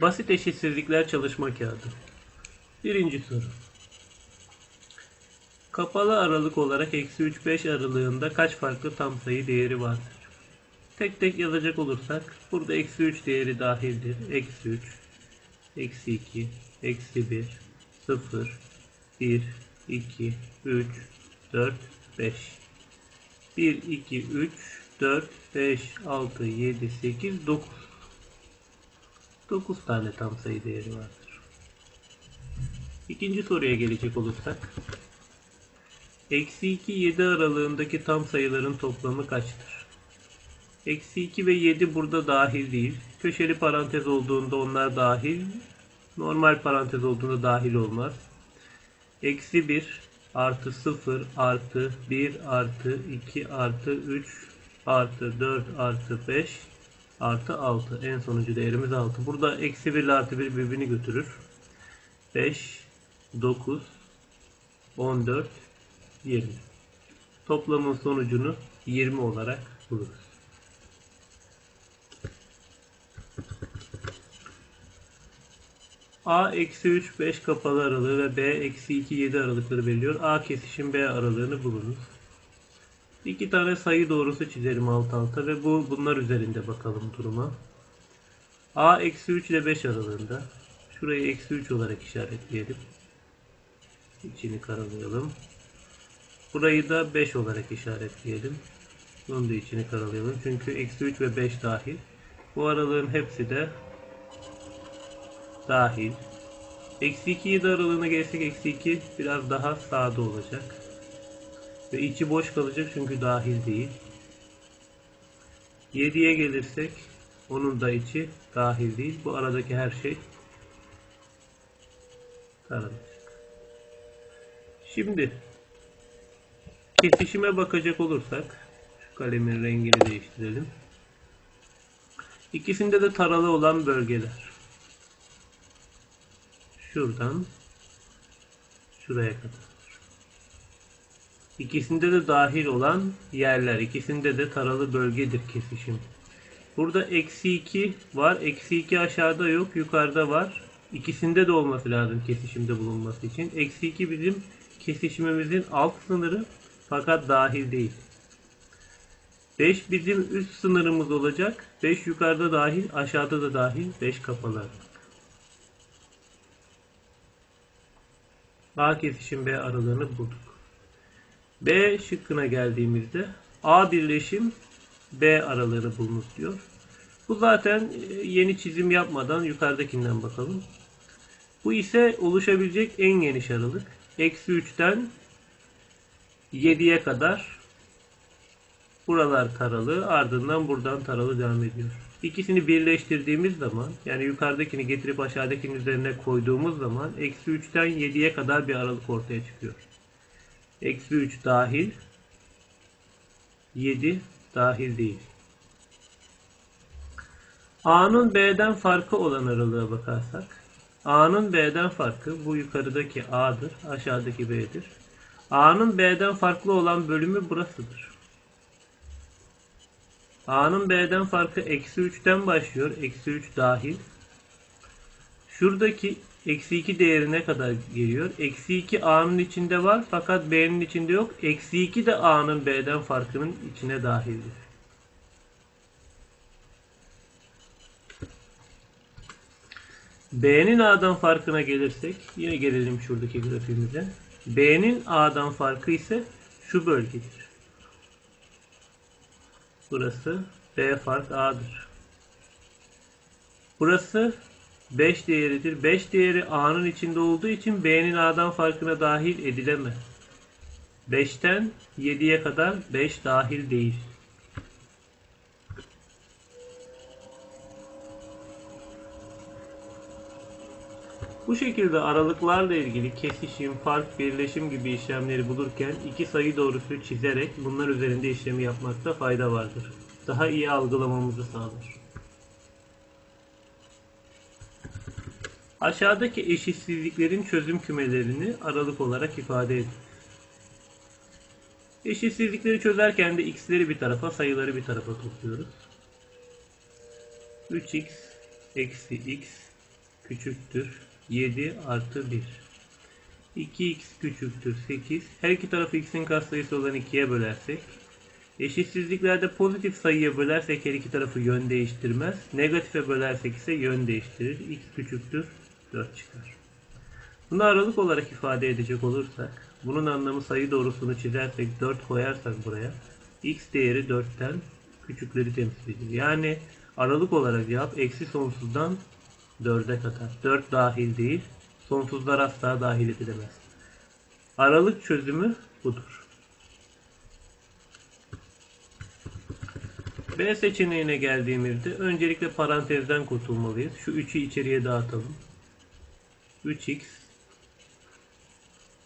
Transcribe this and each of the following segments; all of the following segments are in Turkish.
Basit eşitsizlikler çalışma kağıdı. Birinci soru. Kapalı aralık olarak eksi 3 5 aralığında kaç farklı tam sayı değeri vardır? Tek tek yazacak olursak burada eksi 3 değeri dahildir. Eksi 3, eksi 2, eksi 1, 0, 1, 2, 3, 4, 5. 1, 2, 3, 4, 5, 6, 7, 8, 9. 9 tane tam sayı değeri vardır. İkinci soruya gelecek olursak. Eksi 2 7 aralığındaki tam sayıların toplamı kaçtır? Eksi 2 ve 7 burada dahil değil. Köşeli parantez olduğunda onlar dahil. Normal parantez olduğunda dahil olmaz. Eksi 1 artı 0 artı 1 artı 2 artı 3 artı 4 artı 5 artı 6. En sonucu değerimiz 6. Burada eksi 1 ile artı 1 birbirini götürür. 5, 9, 14, 20. Toplamın sonucunu 20 olarak buluruz. A eksi 3 5 kapalı aralığı ve B eksi 2 7 aralıkları belirliyor. A kesişim B aralığını bulunuz. İki tane sayı doğrusu çizelim alt alta ve bu bunlar üzerinde bakalım duruma. A eksi 3 ile 5 aralığında. Şurayı eksi 3 olarak işaretleyelim. İçini karalayalım. Burayı da 5 olarak işaretleyelim. Bunun da içini karalayalım. Çünkü eksi 3 ve 5 dahil. Bu aralığın hepsi de dahil. Eksi 2 7 aralığına gelsek eksi 2 biraz daha sağda olacak. Ve içi boş kalacak çünkü dahil değil. 7'ye gelirsek onun da içi dahil değil. Bu aradaki her şey taranacak. Şimdi kesişime bakacak olursak şu kalemin rengini değiştirelim. İkisinde de taralı olan bölgeler. Şuradan şuraya kadar. İkisinde de dahil olan yerler. ikisinde de taralı bölgedir kesişim. Burada eksi 2 var. Eksi 2 aşağıda yok. Yukarıda var. İkisinde de olması lazım kesişimde bulunması için. Eksi 2 bizim kesişimimizin alt sınırı fakat dahil değil. 5 bizim üst sınırımız olacak. 5 yukarıda dahil, aşağıda da dahil. 5 kapalı. A kesişim B aralığını bulduk. B şıkkına geldiğimizde A birleşim B aralığını bulunuz diyor. Bu zaten e, yeni çizim yapmadan yukarıdakinden bakalım. Bu ise oluşabilecek en geniş aralık. Eksi 3'ten 7'ye kadar buralar taralı ardından buradan taralı devam ediyor. İkisini birleştirdiğimiz zaman yani yukarıdakini getirip aşağıdakinin üzerine koyduğumuz zaman eksi 3'ten 7'ye kadar bir aralık ortaya çıkıyor. Eksi 3 dahil 7 dahil değil. A'nın B'den farkı olan aralığa bakarsak A'nın B'den farkı bu yukarıdaki A'dır, aşağıdaki B'dir. A'nın B'den farklı olan bölümü burasıdır. A'nın B'den farkı eksi 3'ten başlıyor. Eksi 3 dahil. Şuradaki eksi 2 değerine kadar geliyor. Eksi 2 A'nın içinde var fakat B'nin içinde yok. Eksi 2 de A'nın B'den farkının içine dahildir. B'nin A'dan farkına gelirsek yine gelelim şuradaki grafiğimize. B'nin A'dan farkı ise şu bölgedir. Burası B fark A'dır. Burası 5 değeridir. 5 değeri A'nın içinde olduğu için B'nin A'dan farkına dahil edilemez. 5'ten 7'ye kadar 5 dahil değil. Bu şekilde aralıklarla ilgili kesişim, fark, birleşim gibi işlemleri bulurken iki sayı doğrusu çizerek bunlar üzerinde işlemi yapmakta fayda vardır. Daha iyi algılamamızı sağlar. Aşağıdaki eşitsizliklerin çözüm kümelerini aralık olarak ifade edin. Eşitsizlikleri çözerken de x'leri bir tarafa, sayıları bir tarafa topluyoruz. 3x eksi x küçüktür 7 artı 1. 2x küçüktür 8. Her iki tarafı x'in katsayısı olan 2'ye bölersek. Eşitsizliklerde pozitif sayıya bölersek her iki tarafı yön değiştirmez. Negatife bölersek ise yön değiştirir. x küçüktür 4 çıkar. Bunu aralık olarak ifade edecek olursak, bunun anlamı sayı doğrusunu çizersek 4 koyarsak buraya, x değeri 4'ten küçükleri temsil ediyor. Yani aralık olarak cevap eksi sonsuzdan 4'e kadar. 4 dahil değil, sonsuzlar asla dahil edilemez. Aralık çözümü budur. B seçeneğine geldiğimizde öncelikle parantezden kurtulmalıyız. Şu 3'ü içeriye dağıtalım. 3x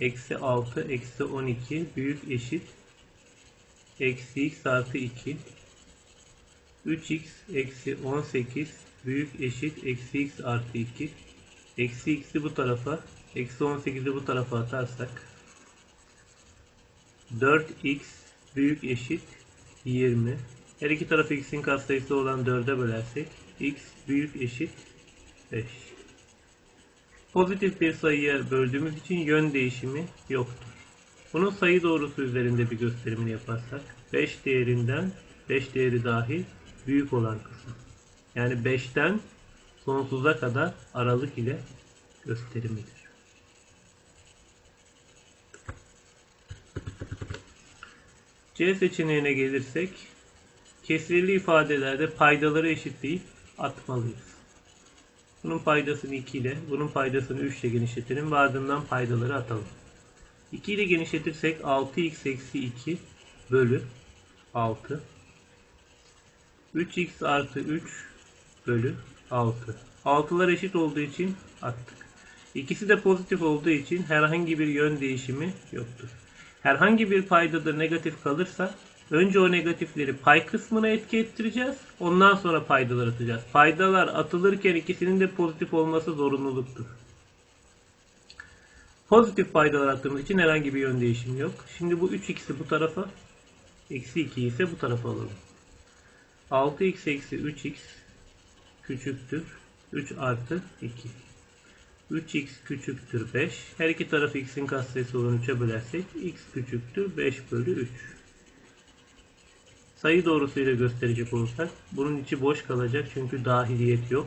eksi 6 eksi 12 büyük eşit eksi x artı 2 3x eksi 18 büyük eşit eksi x artı 2 eksi x'i bu tarafa eksi 18'i bu tarafa atarsak 4x büyük eşit 20 her iki tarafı x'in katsayısı olan 4'e bölersek x büyük eşit 5 Pozitif bir sayıya böldüğümüz için yön değişimi yoktur. Bunun sayı doğrusu üzerinde bir gösterimini yaparsak 5 değerinden 5 değeri dahil büyük olan kısım. Yani 5'ten sonsuza kadar aralık ile gösterimidir. C seçeneğine gelirsek kesirli ifadelerde paydaları eşitleyip atmalıyız. Bunun paydasını 2 ile, bunun paydasını 3 ile genişletelim ve ardından paydaları atalım. 2 ile genişletirsek 6x eksi 2 bölü 6. 3x artı 3 bölü 6. 6'lar eşit olduğu için attık. İkisi de pozitif olduğu için herhangi bir yön değişimi yoktur. Herhangi bir paydada negatif kalırsa önce o negatifleri pay kısmına etki ettireceğiz. Ondan sonra paydalar atacağız. Paydalar atılırken ikisinin de pozitif olması zorunluluktur. Pozitif paydalar attığımız için herhangi bir yön değişimi yok. Şimdi bu 3x'i bu tarafa, eksi 2 ise bu tarafa alalım. 6x eksi 3x küçüktür 3 artı 2. 3x küçüktür 5. Her iki tarafı x'in katsayısı olan 3'e bölersek x küçüktür 5 bölü 3. Sayı doğrusuyla gösterecek olursak bunun içi boş kalacak çünkü dahiliyet yok.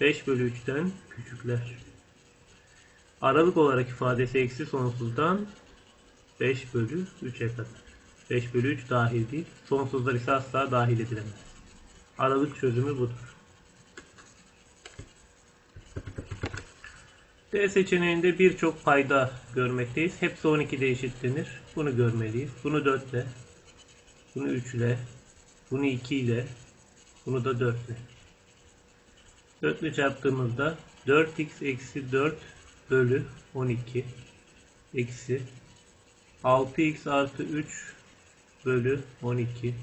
5 bölü 3'ten küçükler. Aralık olarak ifadesi eksi sonsuzdan 5 bölü 3'e kadar. 5 bölü 3 dahil değil. Sonsuzlar ise asla dahil edilemez. Aralık çözümü budur. D seçeneğinde birçok payda görmekteyiz. Hepsi 12'de eşitlenir. Bunu görmeliyiz. Bunu 4 ile, bunu 3 ile, bunu 2 ile, bunu da 4 ile. 4 ile çarptığımızda 4x eksi 4 bölü 12 eksi 6x artı 3 bölü 12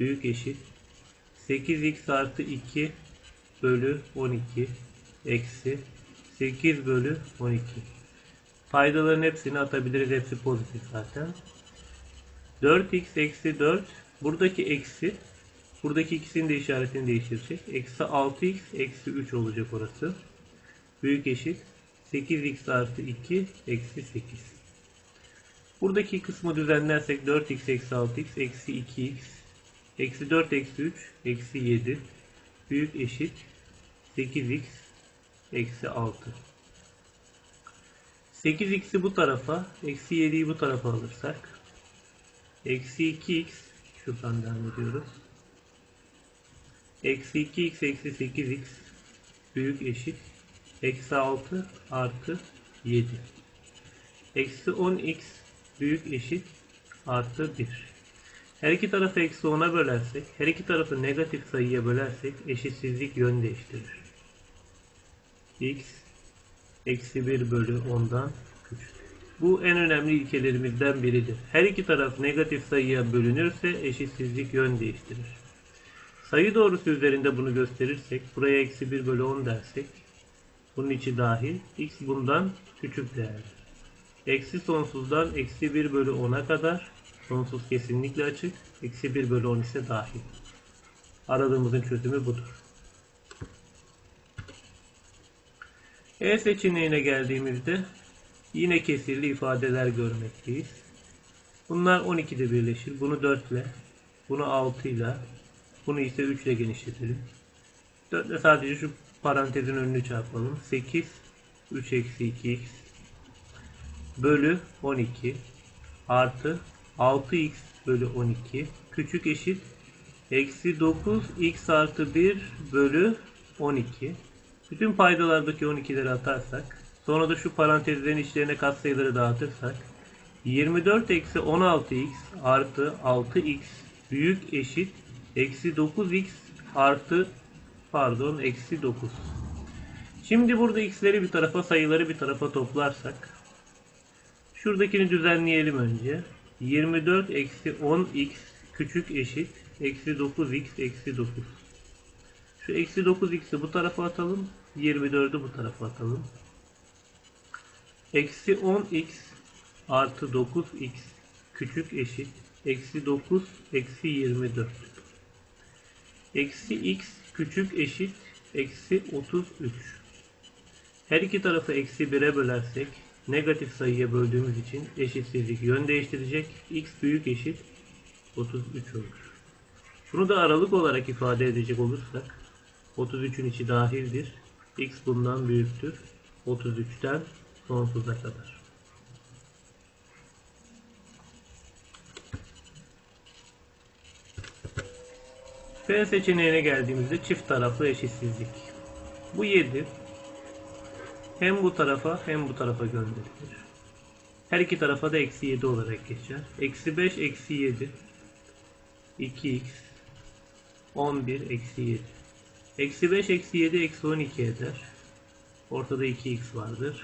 büyük eşit 8x artı 2 bölü 12 eksi 8 bölü 12. Paydaların hepsini atabiliriz. Hepsi pozitif zaten. 4x eksi 4. Buradaki eksi. Buradaki ikisinin de işaretini değiştirecek. Eksi 6x eksi 3 olacak orası. Büyük eşit. 8x artı 2 eksi 8. Buradaki kısmı düzenlersek 4x eksi 6x eksi 2x eksi 4 eksi 3 eksi 7 büyük eşit 8x eksi 6. 8x'i bu tarafa, eksi 7'yi bu tarafa alırsak, eksi 2x, şuradan devam ediyoruz. Eksi 2x eksi 8x büyük eşit, eksi 6 artı 7. Eksi 10x büyük eşit artı 1. Her iki tarafı eksi 10'a bölersek, her iki tarafı negatif sayıya bölersek eşitsizlik yön değiştirir x eksi 1 bölü 10'dan küçük. Bu en önemli ilkelerimizden biridir. Her iki taraf negatif sayıya bölünürse eşitsizlik yön değiştirir. Sayı doğrusu üzerinde bunu gösterirsek, buraya eksi 1 bölü 10 dersek, bunun içi dahil, x bundan küçük değerli. Eksi sonsuzdan eksi 1 bölü 10'a kadar, sonsuz kesinlikle açık, eksi 1 bölü 10 ise dahil. Aradığımızın çözümü budur. E seçeneğine geldiğimizde yine kesirli ifadeler görmekteyiz. Bunlar 12'de birleşir. Bunu 4 ile, bunu 6 ile, bunu ise 3 ile genişletelim. 4 ile sadece şu parantezin önünü çarpalım. 8, 3 eksi 2x bölü 12 artı 6x bölü 12 küçük eşit eksi 9 x artı 1 bölü 12 bütün paydalardaki 12'leri atarsak sonra da şu parantezlerin içlerine katsayıları dağıtırsak 24 eksi 16x artı 6x büyük eşit eksi 9x artı pardon eksi 9 şimdi burada x'leri bir tarafa sayıları bir tarafa toplarsak şuradakini düzenleyelim önce. 24 eksi 10x küçük eşit eksi 9x eksi 9 şu eksi 9x'i bu tarafa atalım 24'ü bu tarafa atalım eksi 10x artı 9x küçük eşit eksi 9 eksi 24 eksi x küçük eşit eksi 33 her iki tarafı eksi 1'e bölersek negatif sayıya böldüğümüz için eşitsizlik yön değiştirecek. x büyük eşit 33 olur. Bunu da aralık olarak ifade edecek olursak 33'ün içi dahildir. x bundan büyüktür. 33'ten sonsuza kadar. B seçeneğine geldiğimizde çift taraflı eşitsizlik. Bu 7 hem bu tarafa hem bu tarafa gönderilir. Her iki tarafa da eksi 7 olarak geçer. Eksi 5 eksi 7 2x 11 eksi 7 Eksi 5 eksi 7 eksi 12 eder. Ortada 2x vardır.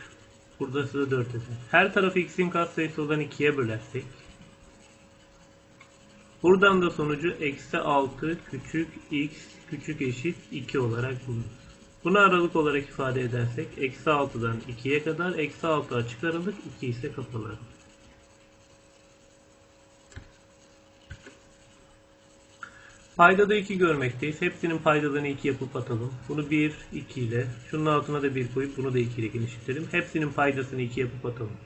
Burada da 4 eder. Her tarafı x'in katsayısı olan 2'ye bölersek buradan da sonucu eksi 6 küçük x küçük eşit 2 olarak bulunur. Bunu aralık olarak ifade edersek eksi 6'dan 2'ye kadar eksi 6 açık aralık 2 ise kapalı aralık. Paydada 2 görmekteyiz. Hepsinin paydalarını 2 yapıp atalım. Bunu 1, 2 ile, şunun altına da 1 koyup bunu da 2 ile genişletelim. Hepsinin paydasını 2 yapıp atalım.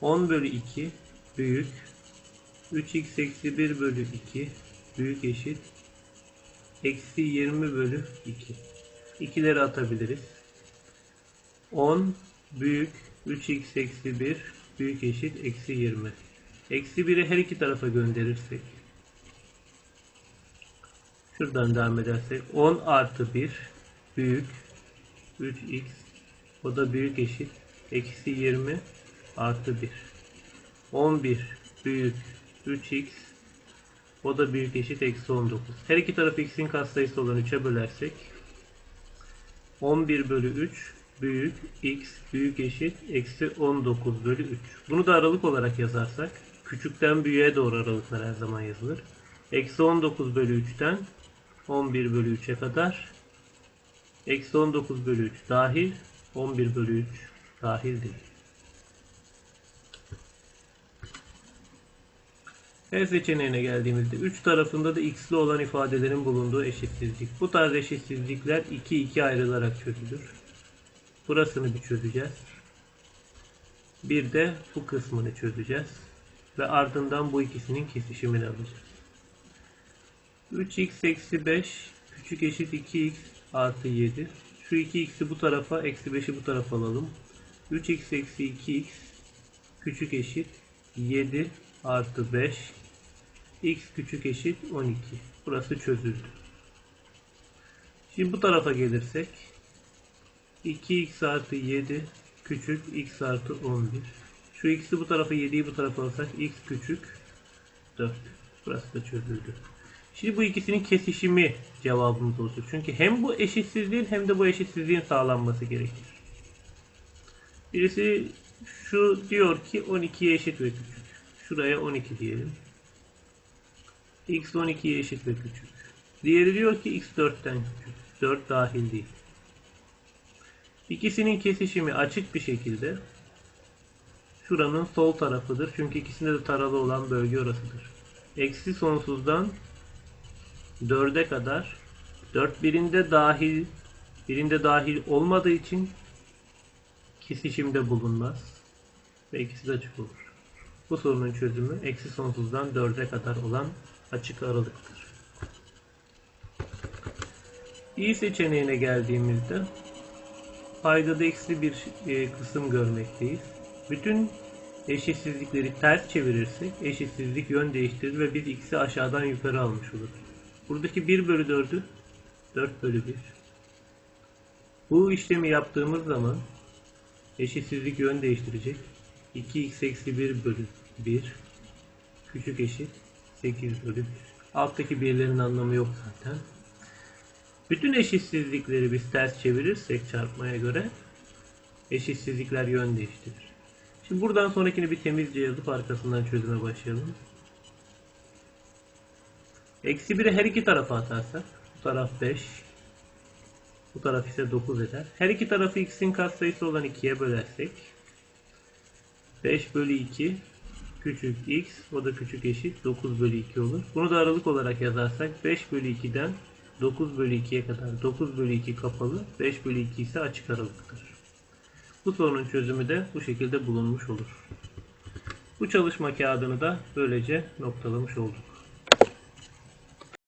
10 bölü 2 büyük 3x eksi 1 bölü 2 büyük eşit eksi 20 bölü 2. İkileri atabiliriz. 10 büyük 3x eksi 1 büyük eşit eksi 20. Eksi 1'i her iki tarafa gönderirsek şuradan devam edersek 10 artı 1 büyük 3x o da büyük eşit eksi 20 artı 1 11 büyük 3x o da büyük eşit eksi 19. Her iki tarafı x'in katsayısı olan 3'e bölersek 11 bölü 3 büyük x büyük eşit eksi 19 bölü 3. Bunu da aralık olarak yazarsak küçükten büyüğe doğru aralıklar her zaman yazılır. Eksi 19 bölü 3'ten 11 bölü 3'e kadar eksi 19 bölü 3 dahil 11 bölü 3 dahil değil. E seçeneğine geldiğimizde 3 tarafında da x'li olan ifadelerin bulunduğu eşitsizlik. Bu tarz eşitsizlikler 2 2 ayrılarak çözülür. Burasını bir çözeceğiz. Bir de bu kısmını çözeceğiz. Ve ardından bu ikisinin kesişimini alacağız. 3x eksi 5 küçük eşit 2x artı 7. Şu 2x'i bu tarafa eksi 5'i bu tarafa alalım. 3x eksi 2x küçük eşit 7 artı 5 x küçük eşit 12. Burası çözüldü. Şimdi bu tarafa gelirsek 2x artı 7 küçük x artı 11. Şu x'i bu tarafa 7'yi bu tarafa alsak x küçük 4. Burası da çözüldü. Şimdi bu ikisinin kesişimi cevabımız olacak. Çünkü hem bu eşitsizliğin hem de bu eşitsizliğin sağlanması gerekir. Birisi şu diyor ki 12'ye eşit ve küçük. Şuraya 12 diyelim. x 12'ye eşit ve küçük. Diğeri diyor ki x 4'ten küçük. 4 dahil değil. İkisinin kesişimi açık bir şekilde şuranın sol tarafıdır. Çünkü ikisinde de taralı olan bölge orasıdır. Eksi sonsuzdan 4'e kadar 4 birinde dahil birinde dahil olmadığı için kesişimde bulunmaz ve ikisi de açık olur. Bu sorunun çözümü eksi sonsuzdan 4'e kadar olan açık aralıktır. İyi seçeneğine geldiğimizde paydada eksi bir e, kısım görmekteyiz. Bütün eşitsizlikleri ters çevirirsek eşitsizlik yön değiştirir ve biz x'i aşağıdan yukarı almış oluruz. Buradaki 1 bölü 4'ü 4 bölü 1. Bu işlemi yaptığımız zaman eşitsizlik yön değiştirecek. 2x eksi 1 bölü 1 küçük eşit 8 bölü 1. Alttaki birlerin anlamı yok zaten. Bütün eşitsizlikleri biz ters çevirirsek çarpmaya göre eşitsizlikler yön değiştirir. Şimdi buradan sonrakini bir temizce yazıp arkasından çözüme başlayalım. Eksi 1'i her iki tarafa atarsak bu taraf 5 bu taraf ise 9 eder. Her iki tarafı x'in katsayısı olan 2'ye bölersek 5 bölü 2 küçük x o da küçük eşit 9 bölü 2 olur. Bunu da aralık olarak yazarsak 5 bölü 2'den 9 bölü 2'ye kadar 9 bölü 2 kapalı 5 bölü 2 ise açık aralıktır. Bu sorunun çözümü de bu şekilde bulunmuş olur. Bu çalışma kağıdını da böylece noktalamış olduk.